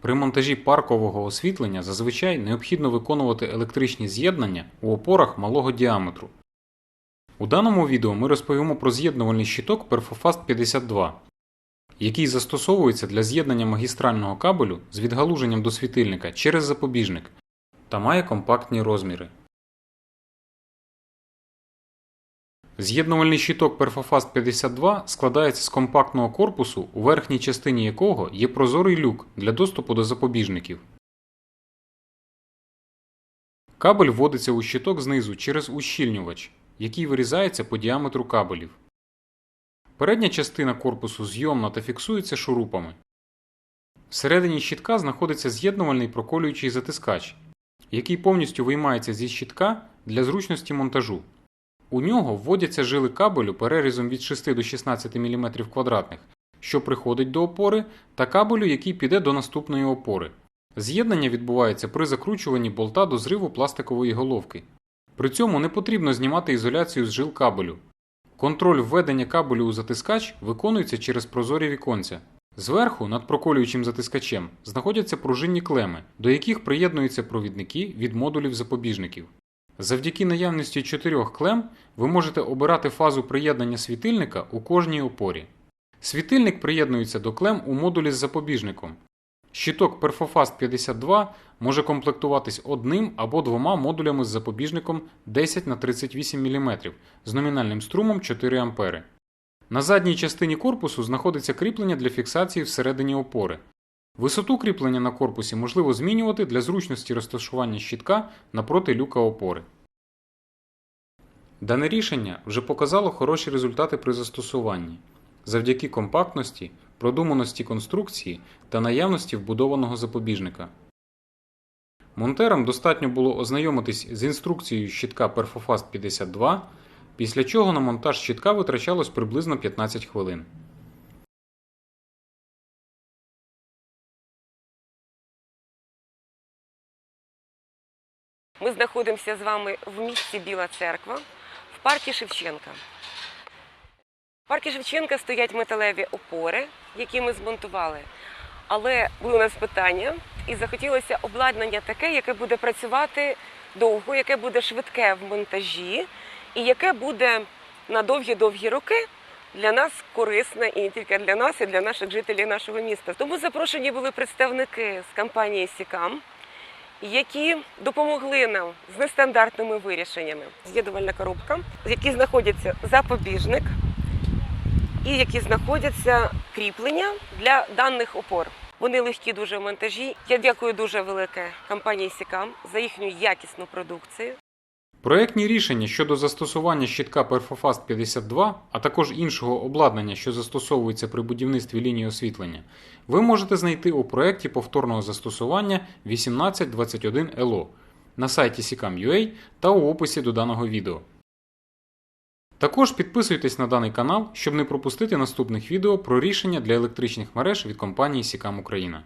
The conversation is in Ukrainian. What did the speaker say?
При монтажі паркового освітлення зазвичай необхідно виконувати електричні з'єднання у опорах малого діаметру. У даному відео ми розповімо про з'єднувальний щиток Perfofast 52, який застосовується для з'єднання магістрального кабелю з відгалуженням до світильника через запобіжник та має компактні розміри. З'єднувальний щиток Perfofast 52 складається з компактного корпусу, у верхній частині якого є прозорий люк для доступу до запобіжників. Кабель вводиться у щиток знизу через ущільнювач, який вирізається по діаметру кабелів. Передня частина корпусу зйомна та фіксується шурупами. Всередині щитка знаходиться з'єднувальний проколюючий затискач, який повністю виймається зі щитка для зручності монтажу. У нього вводяться жили кабелю перерізом від 6 до 16 мм квадратних, що приходить до опори, та кабелю, який піде до наступної опори. З'єднання відбувається при закручуванні болта до зриву пластикової головки. При цьому не потрібно знімати ізоляцію з жил кабелю. Контроль введення кабелю у затискач виконується через прозорі віконця. Зверху, над проколюючим затискачем, знаходяться пружинні клеми, до яких приєднуються провідники від модулів запобіжників. Завдяки наявності чотирьох клем ви можете обирати фазу приєднання світильника у кожній опорі. Світильник приєднується до клем у модулі з запобіжником. Щиток Perfofast 52 може комплектуватись одним або двома модулями з запобіжником 10 на 38 мм з номінальним струмом 4 А. На задній частині корпусу знаходиться кріплення для фіксації всередині опори. Висоту кріплення на корпусі можливо змінювати для зручності розташування щитка напроти люка опори. Дане рішення вже показало хороші результати при застосуванні завдяки компактності, продуманості конструкції та наявності вбудованого запобіжника. Монтерам достатньо було ознайомитись з інструкцією щитка Perfofast 52, після чого на монтаж щитка витрачалось приблизно 15 хвилин. Ми знаходимося з вами в місті Біла Церква в парку Шевченка. В парку Шевченка стоять металеві опори, які ми змонтували. Але були у нас питання, і захотілося обладнання таке, яке буде працювати довго, яке буде швидке в монтажі, і яке буде на довгі-довгі роки для нас корисне і не тільки для нас, і для наших жителів нашого міста. Тому запрошені були представники з компанії Сікам які допомогли нам з нестандартними вирішеннями. З'єднувальна коробка, в якій знаходиться запобіжник і які знаходяться кріплення для даних опор. Вони легкі дуже в монтажі. Я дякую дуже велике компанії Сікам за їхню якісну продукцію. Проєктні рішення щодо застосування щитка Perfofast 52, а також іншого обладнання, що застосовується при будівництві лінії освітлення, ви можете знайти у проєкті повторного застосування 1821 LO на сайті Sicam.ua та у описі до даного відео. Також підписуйтесь на даний канал, щоб не пропустити наступних відео про рішення для електричних мереж від компанії Sicam Україна.